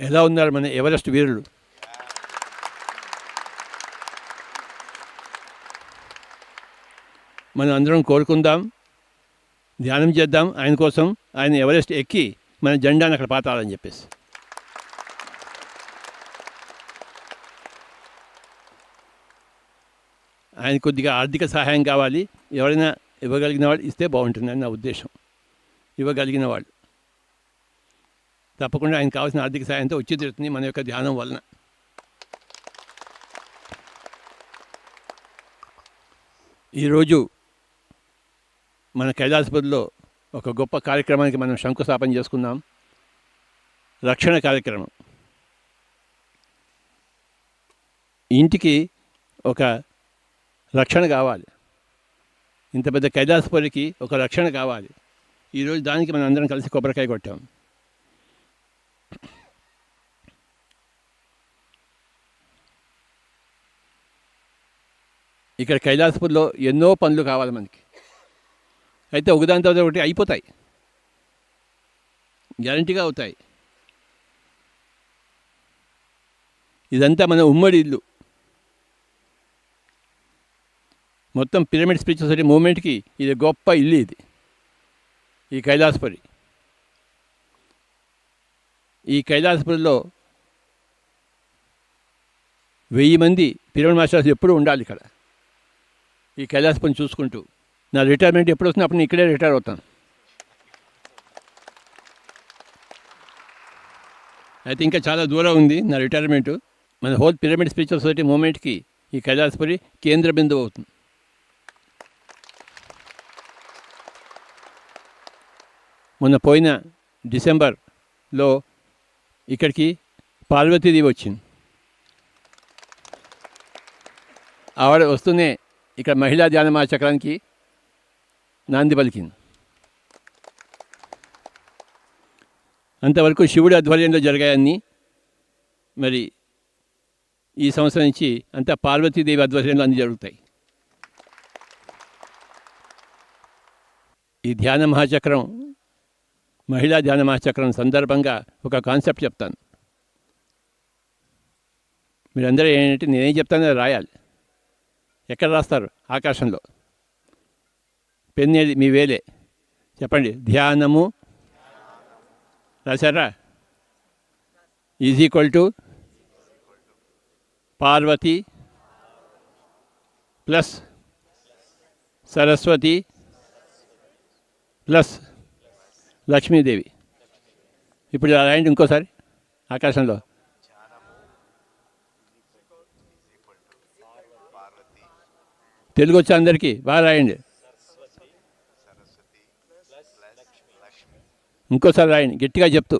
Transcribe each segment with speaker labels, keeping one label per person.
Speaker 1: ఎలా ఉన్నారు మన ఎవరెస్ట్ వీరులు? మనం అందరం కోరుకుందాం ధ్యానం చేద్దాం. ఆయన కోసం ఆయన ఎవరెస్ట్ ఎక్కి మన జెండాను అక్కడ పాతాలని చెప్పేసి. ఆయన కొద్దిగా ఆర్థిక సహాయం కావాలి. ఎవరైనా ఇవ్వగలిగిన వాళ్ళు ఇస్తే బాగుంటుందని నా ఉద్దేశం. ఇవ్వగలిగిన వాళ్ళు. తప్పకుండా ఆయన కావాల్సిన ఆర్థిక సాయంతో వచ్చి తీరుతుంది మన యొక్క ధ్యానం వలన. ఈరోజు మన కైలాసపతిలో ఒక గొప్ప కార్యక్రమానికి మనం శంకుస్థాపన చేసుకున్నాం రక్షణ కార్యక్రమం. ఇంటికి ఒక రక్షణ కావాలి. ఇంత పెద్ద కైలాసపురికి ఒక రక్షణ కావాలి. ఈరోజు దానికి మనం అందరం కలిసి కొబ్బరికాయ కొట్టాం. ఇక్కడ కైలాసపూర్లో ఎన్నో పనులు కావాలి మనకి. అయితే ఒకదాని తర్వాత ఒకటి అయిపోతాయి. గ్యారంటీగా అవుతాయి. ఇదంతా మన ఉమ్మడి ఇల్లు. మొత్తం పిరమిడ్ స్పిరిచువల్ సొసైటీ మూమెంట్కి ఇది గొప్ప ఇల్లు ఇది. ఈ కైలాసపురి. ఈ కైలాసపురిలో వెయ్యి మంది పిరమిడ్ మాస్టర్స్ ఎప్పుడూ ఉండాలి ఇక్కడ. ఈ కైలాసపురిని చూసుకుంటూ. నా రిటైర్మెంట్ ఎప్పుడు వస్తుంది అప్పుడు నేను ఇక్కడే రిటైర్ అవుతాను. అయితే ఇంకా చాలా దూరం ఉంది నా రిటైర్మెంట్ మన హోల్ పిరమిడ్ స్పిరిచువల్ సొసైటీ మూమెంట్కి ఈ కైలాసపురి కేంద్ర బిందువు అవుతుంది. మొన్న పోయిన డిసెంబర్లో ఇక్కడికి పార్వతీదేవి వచ్చింది. ఆవిడ వస్తూనే ఇక్కడ మహిళా ధ్యాన చక్రానికి నాంది పలికింది. అంతవరకు శివుడి ఆధ్వర్యంలో జరిగాయన్నీ మరి ఈ సంవత్సరం నుంచి అంతా పార్వతీదేవి ఆధ్వర్యంలో అన్నీ జరుగుతాయి. ఈ ధ్యాన మహాచక్రం మహిళా ధ్యాన మహాచక్రం సందర్భంగా ఒక కాన్సెప్ట్ చెప్తాను. మీరందరూ ఏంటంటే నేనేం చెప్తానో అది రాయాలి. ఎక్కడ రాస్తారు? ఆకాశంలో. పెన్ ఏది మీ వేలే. చెప్పండి. ధ్యానము. రాశారా? Is equal to Parvathi plus Saraswathi plus Lakshmidevi. ఇప్పుడు రాయండి ఇంకోసారి. ఆకాశంలో. తెలుగు వచ్చే అందరికీ బాగా రాయండి. ఇంకోసారి రాయండి గట్టిగా చెప్తూ.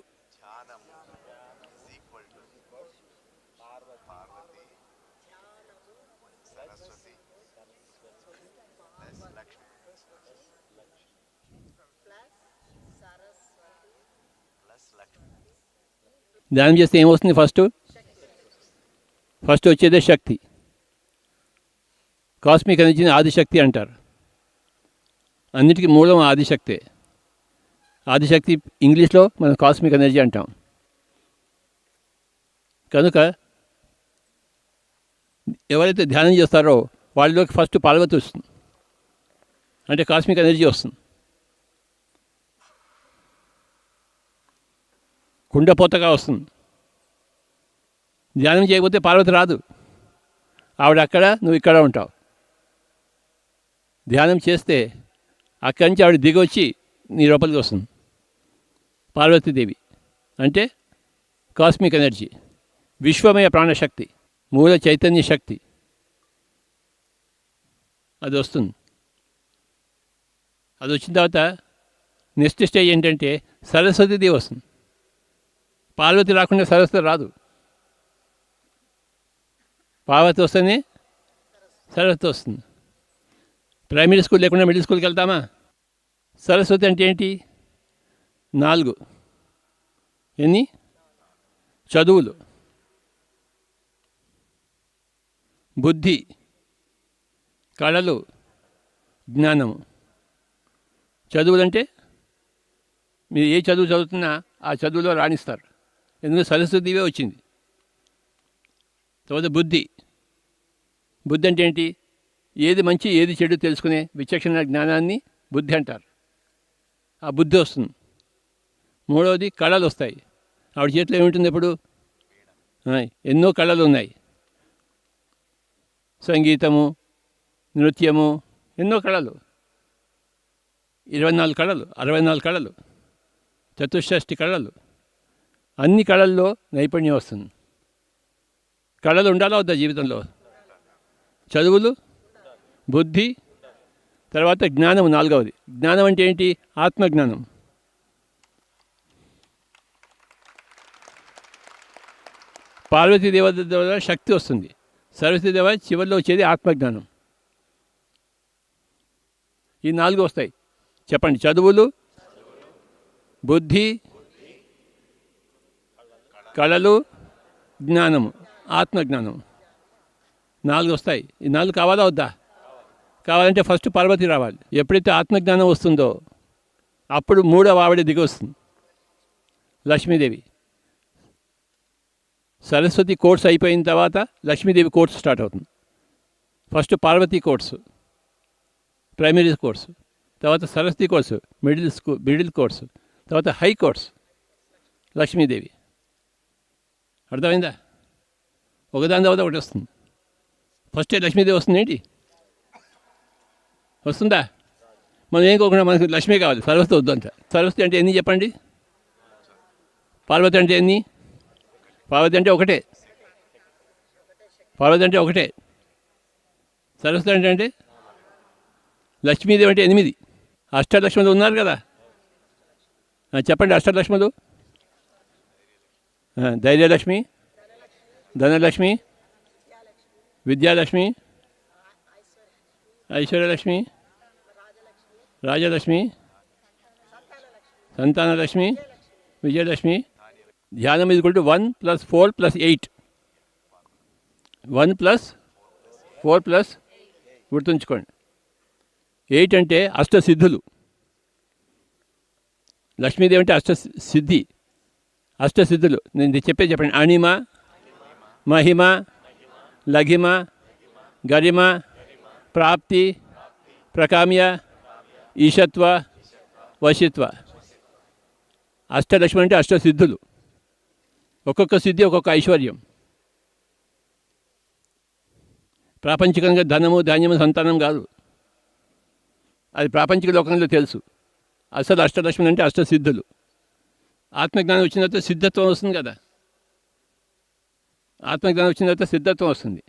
Speaker 1: ధ్యానం చేస్తే ఏమొస్తుంది ఫస్ట్? ఫస్ట్ వచ్చేదే శక్తి. కాస్మిక్ ఎనర్జీని ఆదిశక్తి అంటారు. అన్నిటికీ మూలం ఆదిశక్తే. ఆదిశక్తి ఇంగ్లీష్లో మనం కాస్మిక్ ఎనర్జీ అంటాం. కనుక ఎవరైతే ధ్యానం చేస్తారో వాళ్ళలోకి ఫస్ట్ పార్వతి వస్తుంది. అంటే కాస్మిక్ ఎనర్జీ వస్తుంది. కుండపోతగా వస్తుంది. ధ్యానం చేయకపోతే పార్వతి రాదు. ఆవిడ అక్కడ నువ్వు ఇక్కడ ఉంటావు. ధ్యానం చేస్తే అక్కడి నుంచి ఆవిడ దిగొచ్చి వచ్చి నీ లోపలికి వస్తుంది. పార్వతీదేవి అంటే కాస్మిక్ ఎనర్జీ విశ్వమయ ప్రాణశక్తి మూల చైతన్య శక్తి. అది వస్తుంది. అది వచ్చిన తర్వాత నెక్స్ట్ స్టేజ్ ఏంటంటే సరస్వతీదేవి వస్తుంది. పార్వతి రాకుండా సరస్వతి రాదు. పార్వతి వస్తేనే సరస్వతి వస్తుంది. ప్రైమరీ స్కూల్ లేకుండా మిడిల్ స్కూల్కి వెళ్తామా? సరస్వతి అంటే ఏంటి? నాలుగు. ఎన్ని? చదువులు. బుద్ధి. కళలు. జ్ఞానము చదువులంటే మీరు ఏ చదువు చదువుతున్నా ఆ చదువులో రాణిస్తారు. ఎందుకంటే సరస్వతివే వచ్చింది. తర్వాత బుద్ధి. బుద్ధి అంటే ఏంటి? ఏది మంచి ఏది చెడు తెలుసుకునే విచక్షణ జ్ఞానాన్ని బుద్ధి అంటారు. ఆ బుద్ధి వస్తుంది. మూడవది కళలు వస్తాయి. ఆవిడ చేతిలో ఏముంటుంది ఎప్పుడు ఎన్నో కళలు ఉన్నాయి. సంగీతము నృత్యము ఎన్నో కళలు. ఇరవై నాలుగు కళలు అరవై నాలుగు కళలు చతుషష్ఠి కళలు. అన్ని కళల్లో నైపుణ్యం వస్తుంది. కళలు ఉండాలా వద్దా జీవితంలో? చదువులు? బుద్ధి తర్వాత జ్ఞానం నాలుగవది. జ్ఞానం అంటే ఏంటి? ఆత్మజ్ఞానం. పార్వతీదేవ ద్వారా శక్తి వస్తుంది. సరస్వతీదేవ చివరిలో వచ్చేది ఆత్మజ్ఞానం. ఈ నాలుగు వస్తాయి. చెప్పండి. చదువులు బుద్ధి కళలు జ్ఞానము ఆత్మజ్ఞానం. నాలుగు వస్తాయి. ఈ నాలుగు కావాలా వద్దా? కావాలంటే ఫస్ట్ పార్వతి రావాలి. ఎప్పుడైతే ఆత్మజ్ఞానం వస్తుందో అప్పుడు మూడవ ఆవిడ దిగి వస్తుంది. లక్ష్మీదేవి. సరస్వతి కోర్స్ అయిపోయిన తర్వాత లక్ష్మీదేవి కోర్స్ స్టార్ట్ అవుతుంది. First Parvathi course primary course తర్వాత Saraswathi course middle school middle course తర్వాత హై కోర్సు లక్ష్మీదేవి. అర్థమైందా? ఒకదాని తర్వాత ఒకటి వస్తుంది. ఫస్ట్ లక్ష్మీదేవి వస్తుంది ఏంటి వస్తుందా? మనం ఏం కోకుండా మనకు లక్ష్మి కావాలి. సరస్వతి వద్దంట సరస్వతి అంటే ఎన్ని చెప్పండి? పార్వతి అంటే ఎన్ని? పార్వతి అంటే ఒకటే. పార్వతి అంటే ఒకటే. సరస్వతి అంటే అంటే? లక్ష్మీదేవి అంటే ఎనిమిది. అష్టలక్ష్మలు ఉన్నారు కదా. చెప్పండి అష్టలక్ష్మలు. ధైర్యలక్ష్మి ధనలక్ష్మి విద్యాలక్ష్మి ఐశ్వర్యలక్ష్మి రాజలక్ష్మి సంతానలక్ష్మి విజయలక్ష్మి ధ్యానం ఇది కూడా one plus four plus eight one plus four plus గుర్తుంచుకోండి. ఎయిట్ అంటే అష్టసిద్ధులు. లక్ష్మీదేవి అంటే అష్ట సిద్ధి అష్టసిద్ధులు. నేను చెప్పే చెప్పండి. అణిమ మహిమ లఘిమ గరిమ ప్రాప్తి ప్రకామ్య ఈశత్వ వశిత్వ. అష్టలక్ష్మి అంటే అష్టసిద్ధులు. ఒక్కొక్క సిద్ధి ఒక్కొక్క ఐశ్వర్యం. ప్రాపంచికంగా ధనము ధాన్యము సంతానం కాదు. అది ప్రాపంచిక లోకంలో తెలుసు. అసలు అష్టలక్ష్మి అంటే అష్టసిద్ధులు. ఆత్మజ్ఞానం వచ్చిన తర్వాత సిద్ధత్వం వస్తుంది కదా. ఆత్మజ్ఞానం వచ్చిన తర్వాత సిద్ధత్వం వస్తుంది.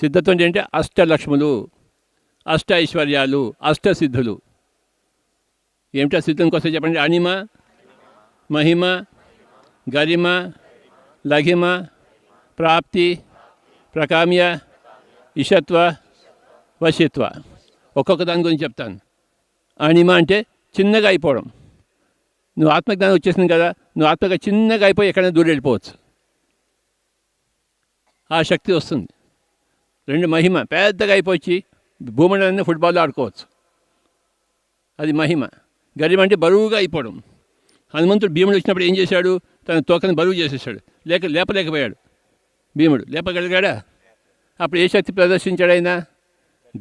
Speaker 1: సిద్ధత్వం అంటే అష్టలక్ష్ములు. అష్ట ఐశ్వర్యాలు అష్టసిద్ధులు. ఏమిటా సిద్ధం కోసం చెప్పండి? అణిమ మహిమ గరిమ లఘిమ ప్రాప్తి ప్రకామ్య ఇషత్వ వశిత్వ. ఒక్కొక్క దాని గురించి చెప్తాను. అణిమ అంటే చిన్నగా అయిపోవడం. నువ్వు ఆత్మజ్ఞానం వచ్చేసింది కదా నువ్వు ఆత్మగా చిన్నగా అయిపోయి ఎక్కడైనా దూరం వెళ్ళిపోవచ్చు. ఆ శక్తి వస్తుంది. రెండు మహిమ పెద్దగా అయిపోయి భూమండలన్నీ ఫుట్బాల్ ఆడుకోవచ్చు. అది మహిమ. గరిమ అంటే బరువుగా అయిపోవడం. హనుమంతుడు భీముడు వచ్చినప్పుడు ఏం చేశాడు? తన తోకని బరువు చేసేసాడు. లేక లేపలేకపోయాడు. భీముడు లేపగలిగాడా? అప్పుడు ఏ శక్తి ప్రదర్శించాడు ఆయన?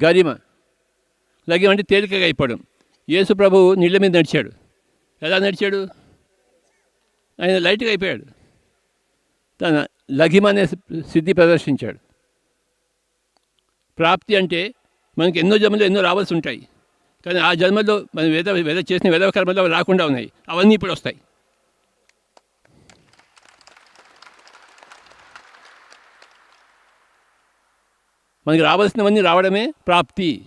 Speaker 1: గరిమ. లగిమ అంటే తేలికగా అయిపోవడం. యేసు ప్రభువు నీళ్ళ మీద నడిచాడు. ఎలా నడిచాడు? ఆయన లైట్గా అయిపోయాడు. తన లఘిమ అనే సిద్ధి ప్రదర్శించాడు. ప్రాప్తి అంటే మనకి ఎన్నో జన్మలు ఎన్నో రావాల్సి ఉంటాయి. కానీ ఆ జన్మలో మనం వేద వేద చేసిన వేద కర్మలు రాకుండా ఉన్నాయి. అవన్నీ ఇప్పుడు వస్తాయి. మనకి రావాల్సినవన్నీ రావడమే ప్రాప్తి.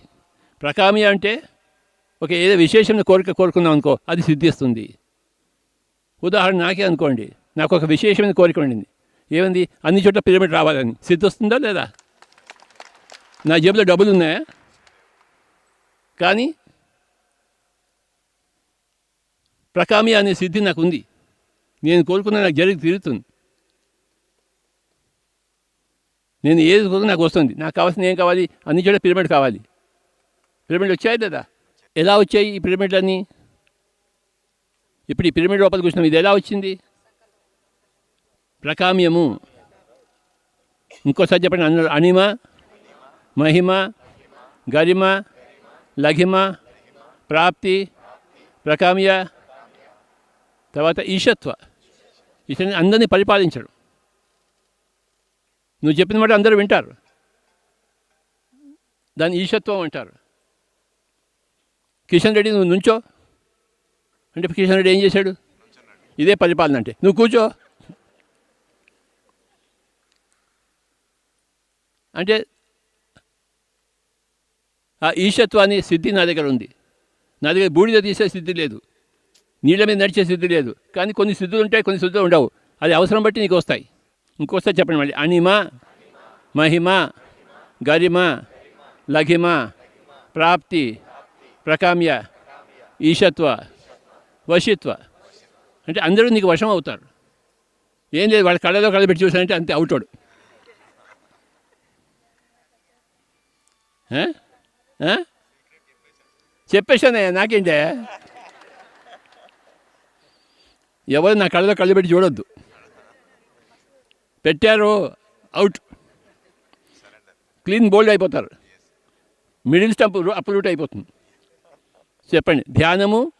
Speaker 1: ప్రకామి అంటే ఒక ఏదో విశేషమైన కోరిక కోరుకున్నాం అనుకో అది సిద్ధిస్తుంది. ఉదాహరణ నాకే అనుకోండి. నాకు ఒక విశేషమైన కోరిక ఉండింది. ఏమంది? అన్ని చోట్ల పిరమిడ్ రావాలని. సిద్ధి వస్తుందా లేదా? నా జేబులో డబ్బులు ఉన్నాయా కానీ ప్రకామి అనే సిద్ధి నాకు ఉంది నేను కోరుకున్న నాకు జరిగి తీరుతుంది. నేను ఏది కోరుకు నాకు వస్తుంది. నాకు కావాల్సింది ఏం కావాలి? అన్ని చోట పిరమిడ్ కావాలి. పిరమిడ్ వచ్చాయి కదా ఎలా వచ్చాయి ఈ పిరమిడ్లన్నీ? ఇప్పుడు ఈ పిరమిడ్ లోపలికి వచ్చినాం. ఇది ఎలా వచ్చింది? ప్రకామ్యము. ఇంకోసారి చెప్పండి. అన్న అనిమా? మహిమ గరిమ లఘిమ ప్రాప్తి ప్రకామ్య తర్వాత ఈశత్వ. ఇతని అందరినీ పరిపాలించడం. నువ్వు చెప్పిన మాట అందరూ వింటారు. దాన్ని ఈశత్వం అంటారు. కిషన్ రెడ్డి నువ్వు నుంచో? అంటే కిషన్ రెడ్డి ఏం చేశాడు? ఇదే పరిపాలన అంటే. నువ్వు కూర్చో. అంటే ఆ ఈశత్వాన్ని సిద్ధి నా దగ్గర ఉంది. నా దగ్గర బూడిద తీసే సిద్ధి లేదు. నీళ్ళ మీద నడిచే సిద్ధి లేదు. కానీ కొన్ని సిద్ధులు ఉంటాయి కొన్ని సిద్ధులు ఉండవు. అది అవసరం బట్టి నీకు వస్తాయి. ఇంకోసారి చెప్పండి మళ్ళీ. అణిమ మహిమ గరిమ లఘిమ ప్రాప్తి ప్రకామ్య ఈశత్వ వశిత్వ. అంటే అందరూ నీకు వశం అవుతారు. ఏం లేదు వాళ్ళ కళ్ళలో కళ్ళ పెట్టి చూసానంటే అంతే అవుతాడు. చెప్పేశానే నాకేంటే ఎవరు నా కళ్ళలో కళ్ళు పెట్టి చూడొద్దు. పెట్టారు అవుట్. క్లీన్ బోల్డ్ అయిపోతారు. మిడిల్ స్టంప్ అప్లూట్ అయిపోతుంది. చెప్పండి ధ్యానము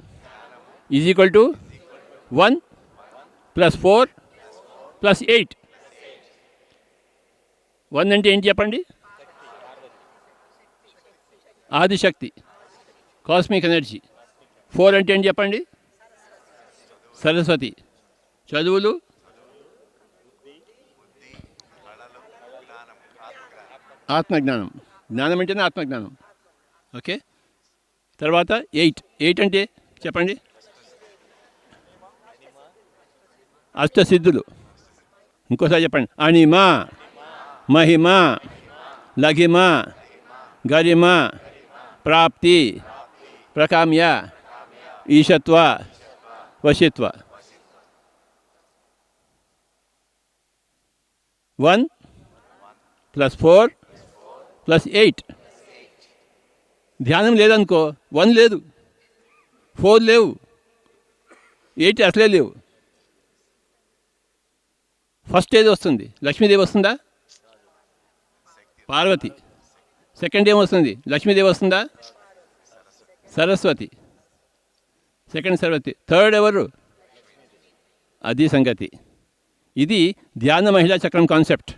Speaker 1: is equal to one plus four plus eight. One అంటే ఏంటి చెప్పండి? Adishakti cosmic energy. ఫోర్ అంటే ఏంటి చెప్పండి? సరస్వతి. చదువులు? ఆత్మజ్ఞానం. జ్ఞానం అంటేనే ఆత్మజ్ఞానం. ఓకే? తర్వాత ఎయిట్. ఎయిట్ అంటే చెప్పండి? అష్టసిద్ధులు. ఇంకోసారి చెప్పండి. అనిమ మహిమ లఘిమ గరిమ ప్రాప్తి ప్రకామ్య ఈశత్వ వశిత్వ one plus four plus eight ధ్యానం లేదనుకో వన్ లేదు ఫోర్ లేవు ఎయిట్ అసలే లేవు ఫస్ట్ ఏది వస్తుంది లక్ష్మీదేవి వస్తుందా పార్వతి సెకండ్ ఏమొస్తుంది లక్ష్మీదేవి వస్తుందా? సరస్వతి. సెకండ్ సరస్వతి. థర్డ్ ఎవరు? అది సంగతి. ఇది ధ్యాన మహిళా చక్రం కాన్సెప్ట్